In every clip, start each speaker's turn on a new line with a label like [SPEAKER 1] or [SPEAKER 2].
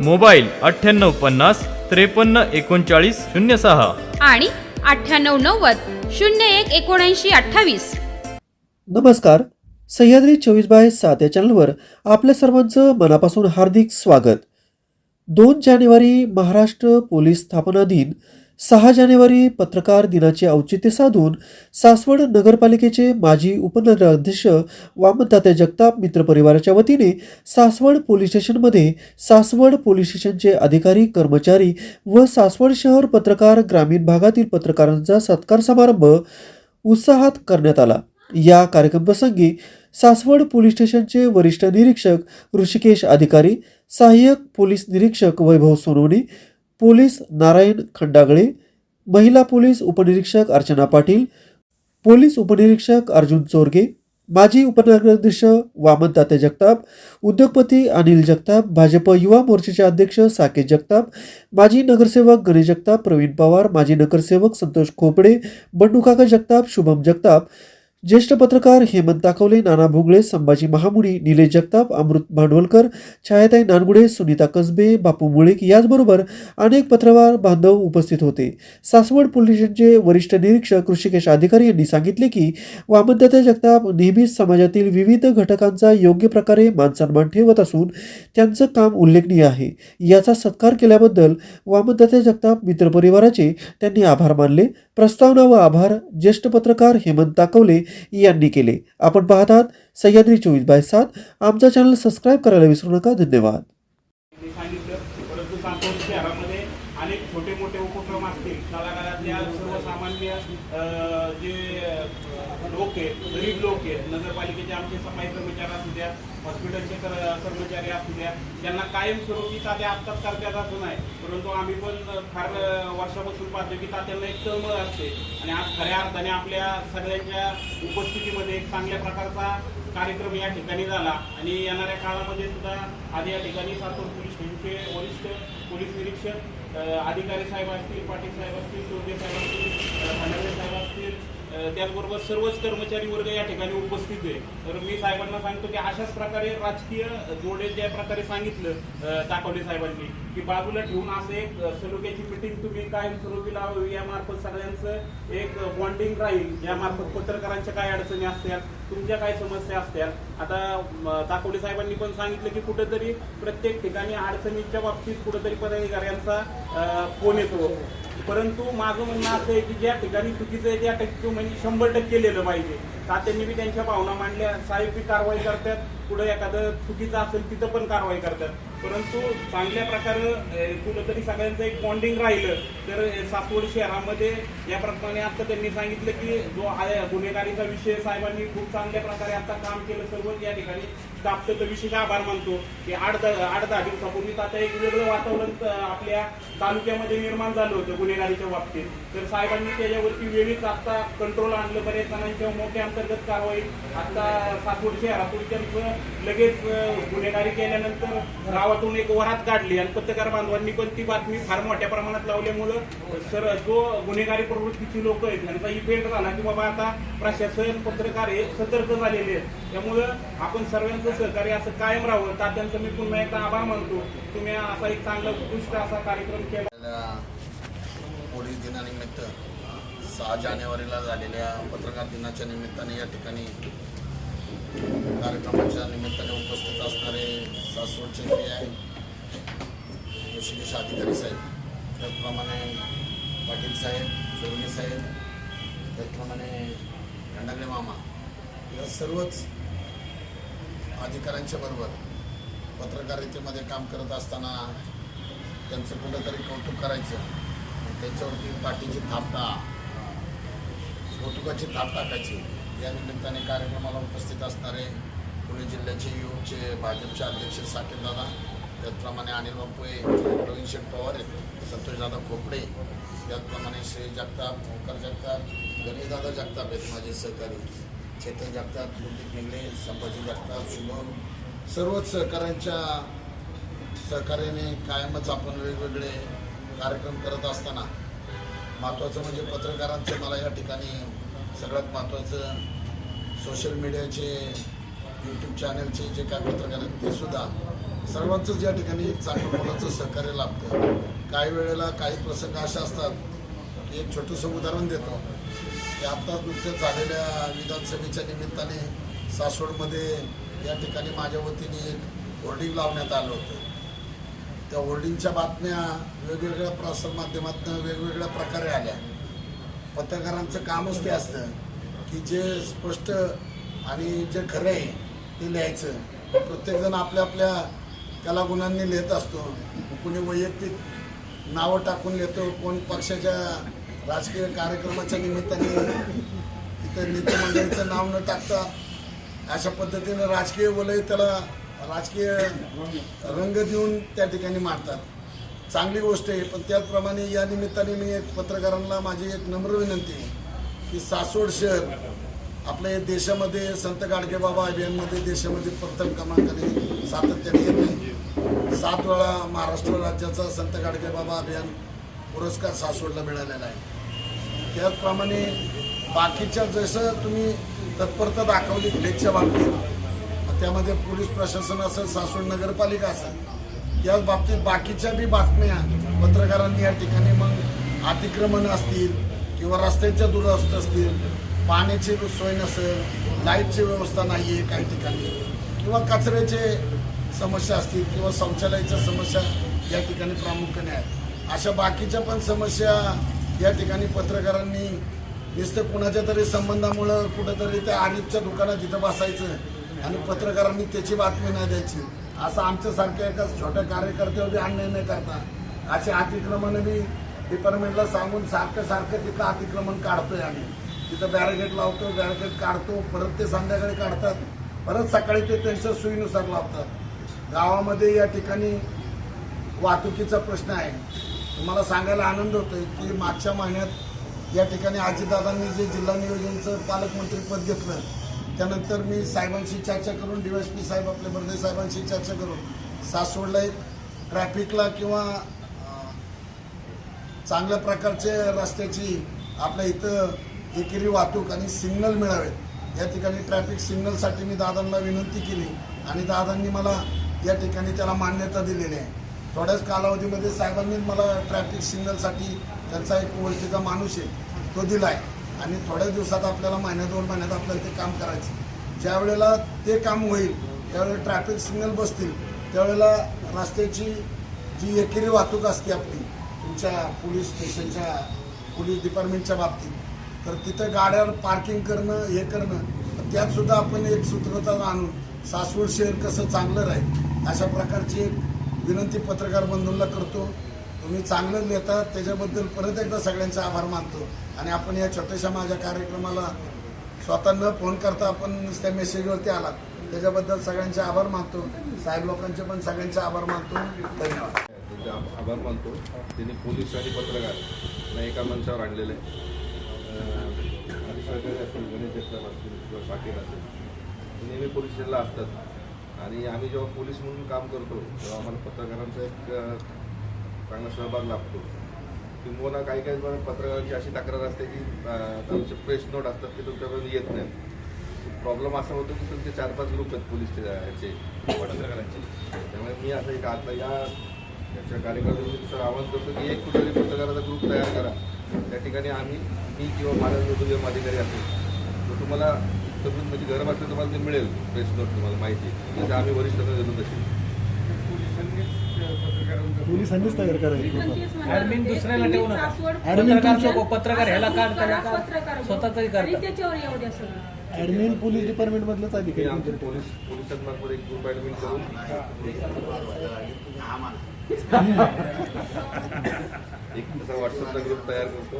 [SPEAKER 1] Mobile अठ्ठ्याण्णव पन्नास त्रेपन्न एकोणचाळीस शून्य सहा.
[SPEAKER 2] आणि अठ्ठ्याण्णव नव्वद शून्य एक एकोणऐंशी अठ्ठावीस.
[SPEAKER 3] नमस्कार. सह्याद्री चोवीस बाय सात या चॅनलवर आपल्या सर्वांचं मनापासून हार्दिक स्वागत. दोन जानेवारी महाराष्ट्र पोलीस स्थापना दिन सहा जानेवारी पत्रकार दिनाचे औचित्य साधून सासवड नगरपालिकेचे माजी उपनगराध्यक्ष वामनतात्या जगताप मित्र परिवाराच्या वतीने सासवड पोलीस स्टेशनमध्ये सासवड पोलीस स्टेशनचे अधिकारी कर्मचारी व सासवड शहर पत्रकार ग्रामीण भागातील पत्रकारांचा सत्कार समारंभ उत्साहात करण्यात आला. या कार्यक्रमप्रसंगी सासवड पोलीस स्टेशनचे वरिष्ठ निरीक्षक ऋषिकेश अधिकारी सहाय्यक पोलीस निरीक्षक वैभव सोनवणे पोलीस नारायण खंडागळे महिला पोलीस उपनिरीक्षक अर्चना पाटील पोलीस उपनिरीक्षक अर्जुन चोरगे माजी उपनगराध्यक्ष वामन ताते जगताप उद्योगपती अनिल जगताप भाजप युवा मोर्चाचे अध्यक्ष साकेत जगताप माजी नगरसेवक गणेश जगताप प्रवीण पवार माजी नगरसेवक संतोष खोपडे बंडूकाका जगताप शुभम जगताप ज्येष्ठ पत्रकार हेमंत ताकवले नाना भोगळे संभाजी महामुडी निलेश जगताप अमृत भांडवलकर छायाताई नानगुडे सुनीता कसबे बापू मुळीक याचबरोबर अनेक पत्रकार बांधव उपस्थित होते. सासवड पोलीस स्टेशनचे वरिष्ठ निरीक्षक कृषिकेश अधिकारी यांनी सांगितले की वामनदात्या जगताप नेहमीच समाजातील विविध घटकांचा योग्य प्रकारे मानसन्मान ठेवत असून त्यांचं काम उल्लेखनीय आहे. याचा सत्कार केल्याबद्दल वामनदात्या जगताप मित्रपरिवाराचे त्यांनी आभार मानले. प्रस्तावना व आभार. ज्येष्ठ पत्रकार हेमंत ताकवले यांनी केले. आपण पाहतात सह्याद्री चोवीस बाय सात. आमचा चॅनल सबस्क्राईब करायला विसरू नका. धन्यवाद.
[SPEAKER 4] नागपूर शहरामध्ये अनेक छोटे मोठे उपक्रम असतील. तळागाळातल्या सर्वसामान्य जे लोक आहेत गरीब लोक आहेत नगरपालिकेचे आमचे सफाई कर्मचारी असू द्या हॉस्पिटलचे कर्मचारी असू द्या त्यांना कायमस्वरूपी तात्या आत्ताच करतात असं नाही. परंतु आम्ही पण फार वर्षापासून पाहतो की तात्यांना एक तळमळ असते. आणि आज खऱ्या अर्थाने आपल्या सगळ्यांच्या उपस्थितीमध्ये एक चांगल्या प्रकारचा कार्यक्रम या ठिकाणी झाला. आणि येणाऱ्या काळामध्ये सुद्धा आधी या ठिकाणी सातूर पोलीस स्टेशनचे वरिष्ठ पोलीस निरीक्षक अधिकारी साहेब असतील पाटील साहेब असतील चौधरी साहेब असतील भांडारे साहेब असतील त्याचबरोबर सर्वच कर्मचारी वर्ग या ठिकाणी उपस्थित आहे. तर मी साहेबांना सांगतो की अशाच प्रकारे राजकीय जोडे ज्या प्रकारे सांगितलं अ, ताकवले साहेबांनी की बाजूला ठेवून असं एक अ, सलोख्याची मिटिंग तुम्ही कायम स्वरूपी लावावी यामार्फत सगळ्यांचं एक बॉन्डिंग राहील यामार्फत पत्रकारांच्या काय अडचणी असतात तुमच्या काय समस्या असतात आता म, ताकवले साहेबांनी पण सांगितलं की कुठेतरी प्रत्येक ठिकाणी अडचणीच्या बाबतीत कुठेतरी पदाधिकाऱ्यांचा फोन येतो. परंतु माझं म्हणणं असं आहे की ज्या ठिकाणी चुकीचं आहे त्या टक्के म्हणजे शंभर टक्के केलेलं पाहिजे. तात्यांनी बी त्यांच्या भावना मांडल्या साहेब बी कारवाई करतात पुढे एखादं चुकीचं असेल तिथं पण कारवाई करतात. परंतु चांगल्या प्रकारे अ, कुठंतरी सगळ्यांचं एक बॉन्डिंग राहिलं तर अ, सासवड शहरामध्ये याप्रमाणे आता त्यांनी सांगितलं की जो आहे गुन्हेगारीचा विषय साहेबांनी खूप चांगल्या प्रकारे आता काम केलं सर्व या ठिकाणी. स्टाफचं तर विशेष आभार मानतो. की आठ दहा आठ दहा दिवसापूर्वीच आता एक वेगळं वातावरण आपल्या तालुक्यामध्ये निर्माण झालं होतं गुन्हेगारीच्या बाबतीत. तर साहेबांनी त्याच्यावरती वेळीच आता कंट्रोल आणलं. बरेच जणांच्या मोठ्या अंतर्गत कारवाई. आता सासवड शहरातून त्यांचं लगेच गुन्हेगारी केल्यानंतर गावातून एक वरात काढली आणि पत्रकार बांधवांनी पण ती बातमी फार मोठ्या प्रमाणात लावल्यामुळं सर जो गुन्हेगारी प्रवृत्तीची लोक आहेत त्यांचा इफेक्ट झाला की बाबा आता प्रशासन पत्रकार हे सतर्क झालेले आहेत. त्यामुळं आपण सर्वांचं सहकार्य असं कायम राहावं. तात्यांचं मी पुन्हा एकदा आभार मानतो. तुम्ही असा एक चांगला उत्कृष्ट असा कार्यक्रम केला.
[SPEAKER 5] पोलीस दिनानिमित्त सहा जानेवारीला झालेल्या पत्रकार दिनाच्या निमित्ताने या ठिकाणी कार्यक्रमाच्या निमित्ताने उपस्थित असणारे सासवडचे पी आहे. ऋषिकेश अधिकारी साहेब त्याचप्रमाणे पाटील साहेब चोरणे साहेब त्याचप्रमाणे खंडागले मामा या सर्वच अधिकाऱ्यांच्या बरोबर पत्रकारितेमध्ये काम करत असताना त्यांचं कुठंतरी कौतुक करायचं. त्यांच्यावरती पाठीची थापटा कौतुकाची थाप टाकायची. या निमित्ताने कार्यक्रमाला उपस्थित असणारे पुणे जिल्ह्याचे युवकचे भाजपचे अध्यक्ष साकेतदादा त्याचप्रमाणे अनिल बापुये प्रवीण शेठ पवार आहेत संतोषदादा खोपडे त्याचप्रमाणे श्री जगताप ओंकार जगताप गणेशदादा जगताप आहेत माझे सहकारी चेतन जगताप कुलदीप निगडे संभाजी जगताप शुभम सर्वच सहकाऱ्यांच्या सहकार्याने कायमच आपण वेगवेगळे कार्यक्रम करत असताना महत्त्वाचं म्हणजे पत्रकारांचं मला या ठिकाणी सगळ्यात महत्त्वाचं सोशल मीडियाचे यूट्यूब चॅनलचे जे काय पत्रकार आहेत ते सुद्धा सर्वांचंच या ठिकाणी एक चांगलं मोलाचं सहकार्य लाभतं. काही वेळेला काही प्रसंग असे असतात की एक छोटंसं उदाहरण देतो. की आत्ताच नुकत्याच झालेल्या विधानसभेच्या निमित्ताने सासवडमध्ये या ठिकाणी माझ्या वतीने एक होर्डिंग लावण्यात आलं होतं. त्या होर्डिंगच्या बातम्या वेगवेगळ्या प्रसारमाध्यमातून वेगवेगळ्या प्रकारे आल्या. पत्रकारांचं कामच ते असतं की जे स्पष्ट आणि जे खरं आहे ते लिहायचं. प्रत्येकजण आपल्या आपल्या कलागुणांनी लिहित असतो. कुणी वैयक्तिक नावं टाकून लिहितो कोण पक्षाच्या राजकीय कार्यक्रमाच्या निमित्ताने इथं नेतेमंडळीचं नाव न टाकता अशा पद्धतीनं राजकीय वलय त्याला राजकीय रंग देऊन त्या ठिकाणी मारतात चांगली गोष्ट आहे पण त्याचप्रमाणे या निमित्ताने मी एक पत्रकारांना माझी एक नम्र विनंती आहे की सासवड शहर आपल्या देशामध्ये संत गाडगेबाबा अभियानमध्ये देशामध्ये प्रथम क्रमांकाने सातत्याने येत आहे. सात वेळा महाराष्ट्र राज्याचा संत गाडगेबाबा अभियान पुरस्कार सासवडला मिळालेला आहे. त्याचप्रमाणे बाकीच्या जसं तुम्ही तत्परता दाखवली फ्लेक्सच्या बाबतीत त्यामध्ये पोलीस प्रशासन असेल सासवड नगरपालिका असेल याच बाबतीत बाकीच्या बी बातम्या पत्रकारांनी या ठिकाणी मग अतिक्रमण असतील किंवा रस्त्यांच्या दुरावस्था असतील पाण्याची सोय नसेल लाईटची व्यवस्था नाही आहे काही ठिकाणी किंवा कचऱ्याचे समस्या असतील किंवा शौचालयाच्या समस्या या ठिकाणी प्रामुख्याने आहेत. अशा बाकीच्या पण समस्या या ठिकाणी पत्रकारांनी नुसतं कुणाच्या तरी संबंधामुळं कुठंतरी त्या आरिफच्या दुकानात तिथं बसायचं आणि पत्रकारांनी त्याची बातमी नाही द्यायची. असं आमच्यासारख्या एका छोट्या कार्यकर्त्यावर अन्याय न करता. असे अतिक्रमण बी डिपार्टमेंटला सांगून सारखं सारखं तिथं अतिक्रमण काढतोय आम्ही. तिथं बॅरगेट लावतो बॅरगेट काढतो परत ते संध्याकाळी काढतात. परत सकाळी ते त्यांच्या सोयीनुसार लावतात. गावामध्ये या ठिकाणी वाहतुकीचा प्रश्न आहे. तुम्हाला सांगायला आनंद होतोय की मागच्या महिन्यात या ठिकाणी आजीदादांनी जे जिल्हा नियोजनचं पालकमंत्रीपद घेतलं त्यानंतर मी साहेबांशी चर्चा करून डी पी साहेब आपले बर्दे साहेबांशी चर्चा करून सासवडला एक ट्रॅफिकला किंवा चांगल्या प्रकारचे रस्त्याची आपल्या इथं एकेरी वाहतूक आणि सिग्नल मिळावेत. या ठिकाणी ट्रॅफिक सिग्नलसाठी मी दादांना विनंती केली आणि दादांनी मला या ठिकाणी त्याला मान्यता दिलेली आहे. थोड्याच कालावधीमध्ये साहेबांनी मला ट्रॅफिक सिग्नलसाठी त्यांचा एक ओळखीचा माणूस आहे तो दिला आहे आणि थोड्याच दिवसात आपल्याला महिन्या दोन महिन्यात आपल्याला ते काम करायचं. ज्या वेळेला ते काम होईल त्यावेळेला ट्रॅफिक सिग्नल बसतील त्यावेळेला रस्त्याची जी एकेरी वाहतूक असते आपली तुमच्या पोलीस स्टेशनच्या पोलीस डिपार्टमेंटच्या बाबतीत तर तिथं गाड्यावर पार्किंग करणं हे करणं त्यात सुद्धा आपण एक सूत्रता आणून सासवड शहर कसं चांगलं राहील अशा प्रकारची एक विनंती पत्रकार बंधूंना करतो. तुम्ही चांगलं लिहिता त्याच्याबद्दल परत एकदा सगळ्यांचा आभार मानतो. आणि आपण या छोट्याशा माझ्या कार्यक्रमाला स्वतः न फोन करता आपण त्या मेसेजवरती आलात. त्याच्याबद्दल सगळ्यांचे आभार मानतो. साहेब लोकांचे पण सगळ्यांचे आभार मानतो. धन्यवाद.
[SPEAKER 6] त्यांचे आभार मानतो. त्यांनी पोलीस आणि पत्रकार एका मंचावर आणलेलं आहे. सहकारी असतील गणेश जगताप असतील किंवा साकेत असेल नेहमी पोलीस स्टेशनला असतात आणि आम्ही जेव्हा पोलीस म्हणून काम करतो तेव्हा आम्हाला पत्रकारांचा एक चांगला सहभाग लाभतो किंबहुना काही काही वेळा पत्रकारांची अशी तक्रार असते की तुमचे प्रेस नोट असतात ते तुमच्यापर्यंत येत नाहीत प्रॉब्लेम असा होतो की तुमचे चार पाच ग्रुप आहेत पोलीसचे ह्याचे पत्रकारांचे त्यामुळे मी असं एक आता या याच्या कार्यकर्त्यांचं आवाहन करतो की एक कुठेतरी पत्रकाराचा ग्रुप तयार करा त्या ठिकाणी आम्ही मी किंवा माझा जो दुय्यम अधिकारी असेल तो तुम्हाला इथं म्हणजे घर बसल्या तुम्हाला ते मिळेल प्रेस नोट तुम्हाला माहिती. जसं आम्ही वरिष्ठांना देतो तशी
[SPEAKER 7] पोलिसांनीच तयार करायचं
[SPEAKER 8] ऍडमिन दुसऱ्याला ठेवू नका.
[SPEAKER 7] ऍडमिन
[SPEAKER 8] पत्रकार ह्याला
[SPEAKER 7] ऍडमिन पोलीस डिपार्टमेंट मधलंच
[SPEAKER 6] मी
[SPEAKER 7] अधिकारी
[SPEAKER 6] आमच्या पोलीस पोलिसांमार्फत एक ग्रुप ॲडमिट करून एक तसा व्हॉट्सअपचा ग्रुप तयार करतो.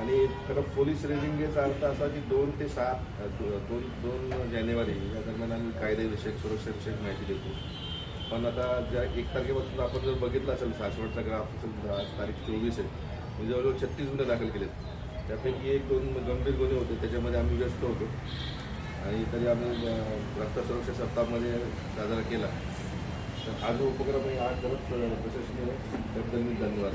[SPEAKER 6] आणि खरं पोलीस रेजिंगचा अर्थ असा की दोन ते सात दोन दोन जानेवारी या दरम्यान आम्ही कायदेविषयक सुरक्षाविषयक माहिती देतो. पण आता ज्या एक तारखेपासून आपण जर बघितलं असेल सासवडचा ग्राफ असेल आज तारीख चोवीस आहे. म्हणजे जवळजवळ छत्तीस गुन्हे दाखल केलेत. त्यापैकी एक दोन गंभीर गुन्हे होते त्याच्यामध्ये आम्ही व्यस्त होतो. आणि तरी आम्ही रस्ता सुरक्षा सप्ताहामध्ये साजरा केला. तर हा जो उपक्रम आहे हा करत प्रशासनाला त्याबद्दल मी धन्यवाद.